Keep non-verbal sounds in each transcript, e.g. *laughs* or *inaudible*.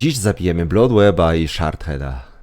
Dziś zabijemy Bloodweba i Shardheada.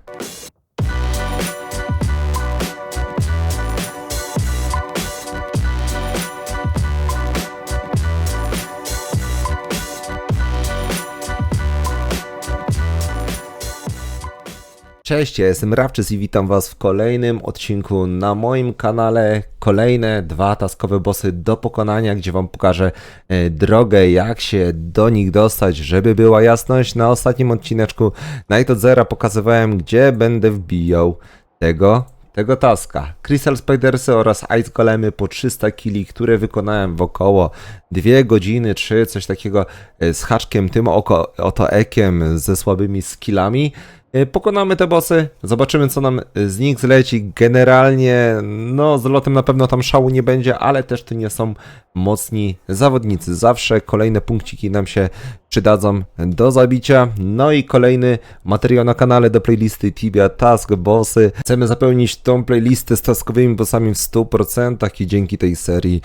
Cześć, ja jestem Rawczys i witam Was w kolejnym odcinku na moim kanale. Kolejne dwa taskowe bossy do pokonania, gdzie Wam pokażę e, drogę, jak się do nich dostać, żeby była jasność. Na ostatnim odcineczku Night of Zera pokazywałem, gdzie będę wbijał tego tego taska. Crystal Spidersy oraz Ice Golemy po 300 kili, które wykonałem w około 2 godziny, czy coś takiego e, z haczkiem tym oko, oto ekiem ze słabymi skillami. E, Pokonamy te bossy, zobaczymy co nam z nich zleci. Generalnie, no z lotem na pewno tam szału nie będzie, ale też to nie są mocni zawodnicy. Zawsze kolejne punkciki nam się przydadzą do zabicia. No i kolejny materiał na kanale do playlisty Tibia Task Bossy. Chcemy zapełnić tą playlistę z taskowymi bossami w 100% i dzięki tej serii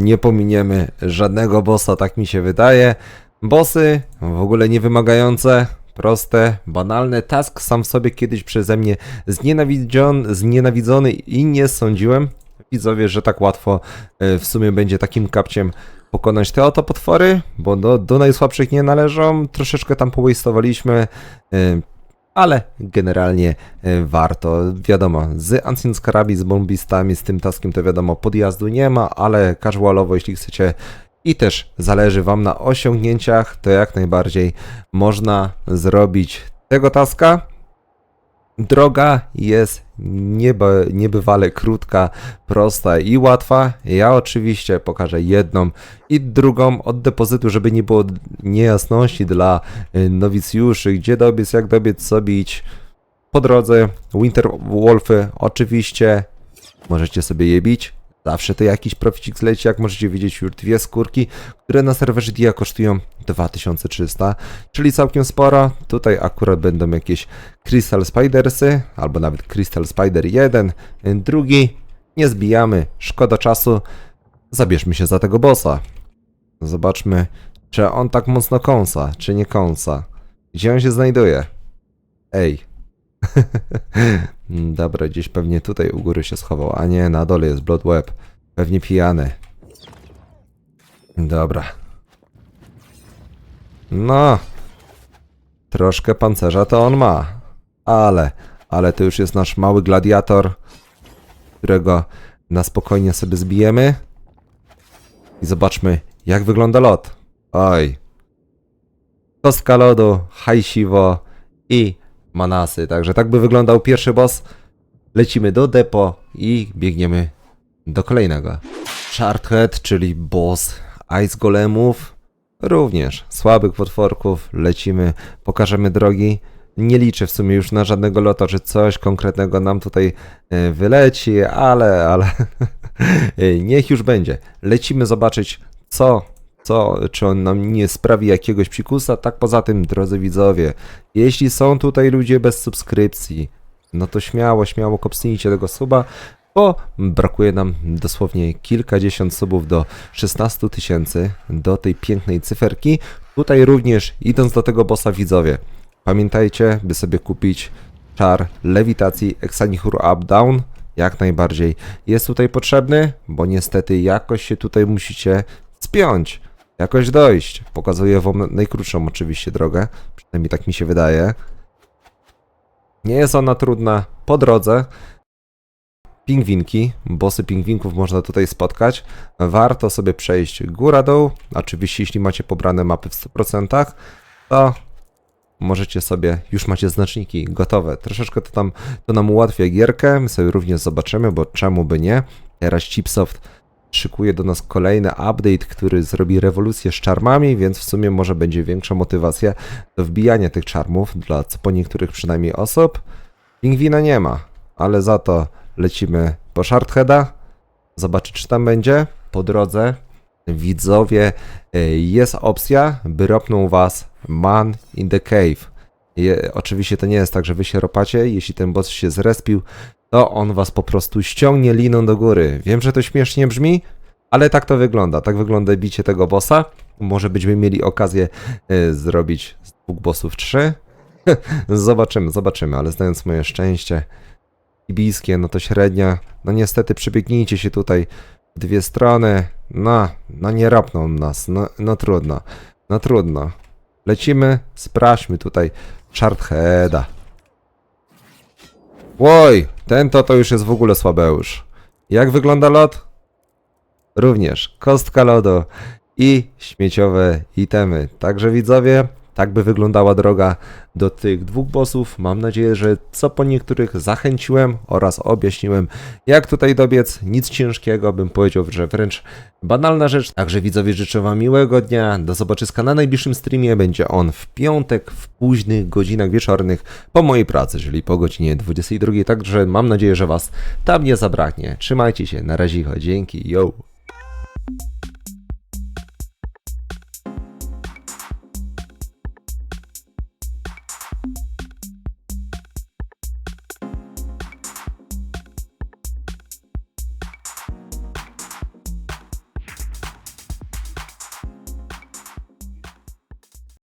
nie pominiemy żadnego bossa, tak mi się wydaje. Bossy w ogóle nie wymagające, proste, banalne. Task sam sobie kiedyś przeze mnie znienawidzion, znienawidzony i nie sądziłem, widzowie, że tak łatwo e, w sumie będzie takim kapciem pokonać te oto potwory, bo do, do najsłabszych nie należą. Troszeczkę tam powastowaliśmy, e, ale generalnie e, warto. Wiadomo, z Ancient Scarabi, z bombistami, z tym taskiem to wiadomo, podjazdu nie ma, ale casualowo, jeśli chcecie i też zależy Wam na osiągnięciach, to jak najbardziej można zrobić tego taska. Droga jest nieba, niebywale krótka, prosta i łatwa. Ja oczywiście pokażę jedną i drugą od depozytu, żeby nie było niejasności dla y, nowicjuszy, gdzie dobiec, jak dobiec, co bić. Po drodze Winter Wolfy oczywiście możecie sobie je bić. Zawsze to jakiś proficik zleci, jak możecie widzieć już dwie skórki, które na serwerze DIA kosztują 2300, czyli całkiem sporo. Tutaj akurat będą jakieś Crystal Spidersy, albo nawet Crystal Spider 1, drugi. Nie zbijamy, szkoda czasu. Zabierzmy się za tego bossa. Zobaczmy, czy on tak mocno kąsa, czy nie kąsa. Gdzie on się znajduje? Ej. *laughs* Dobra, gdzieś pewnie tutaj u góry się schował. A nie, na dole jest Blood Web. Pewnie pijany. Dobra. No. Troszkę pancerza to on ma. Ale, ale to już jest nasz mały gladiator, którego na spokojnie sobie zbijemy. I zobaczmy, jak wygląda lot. Oj. Kostka lodu, hajsiwo i manasy. Także tak by wyglądał pierwszy boss. Lecimy do depo i biegniemy do kolejnego. Shardhead, czyli boss Ice Golemów. Również słabych potworków. Lecimy, pokażemy drogi. Nie liczę w sumie już na żadnego lota, że coś konkretnego nam tutaj e, wyleci, ale, ale *laughs* niech już będzie. Lecimy zobaczyć, co co, czy on nam nie sprawi jakiegoś psikusa. Tak poza tym, drodzy widzowie, jeśli są tutaj ludzie bez subskrypcji, no to śmiało, śmiało kopsnijcie tego suba, bo brakuje nam dosłownie kilkadziesiąt subów do 16 tysięcy, do tej pięknej cyferki. Tutaj również, idąc do tego bossa widzowie, pamiętajcie, by sobie kupić czar lewitacji Exanichur Up Down, jak najbardziej jest tutaj potrzebny, bo niestety jakoś się tutaj musicie spiąć, jakoś dojść. Pokazuję wam najkrótszą oczywiście drogę, przynajmniej tak mi się wydaje. Nie jest ona trudna. Po drodze pingwinki, bossy pingwinków można tutaj spotkać. Warto sobie przejść góra-dół. Oczywiście jeśli macie pobrane mapy w 100%, to możecie sobie, już macie znaczniki gotowe. Troszeczkę to tam, to nam ułatwia gierkę. My sobie również zobaczymy, bo czemu by nie. Teraz Chipsoft szykuje do nas kolejny update, który zrobi rewolucję z czarmami, więc w sumie może będzie większa motywacja do wbijania tych czarmów dla co po niektórych przynajmniej osób. Pingwina nie ma, ale za to lecimy po Shardheada. Zobaczyć, czy tam będzie. Po drodze, widzowie, y, jest opcja, by ropnął was Man in the Cave. Oczywiście to nie jest tak, że wy się ropacie. Jeśli ten boss się zrespił, to on was po prostu ściągnie liną do góry. Wiem, że to śmiesznie brzmi, ale tak to wygląda. Tak wygląda bicie tego bossa. Może byśmy mieli okazję y, zrobić dwóch bossów trzy. *laughs* zobaczymy, zobaczymy, ale znając moje szczęście ibijskie, no to średnia, no niestety przebiegnijcie się tutaj w dwie strony, no, no nie rapną nas, no, no trudno, no trudno. Lecimy, sprawdźmy tutaj Chartheada. Łoj, ten to to już jest w ogóle słabeusz. Jak wygląda lot? Również kostka lodu i śmieciowe itemy. Także widzowie, tak by wyglądała droga do tych dwóch bossów. Mam nadzieję, że co po niektórych zachęciłem oraz objaśniłem, jak tutaj dobiec. Nic ciężkiego, bym powiedział, że wręcz banalna rzecz. Także widzowie, życzę Wam miłego dnia. Do zobaczyska na najbliższym streamie. Będzie on w piątek w późnych godzinach wieczornych po mojej pracy, czyli po godzinie 22. Także mam nadzieję, że Was tam nie zabraknie. Trzymajcie się, na razie, dzięki, yo!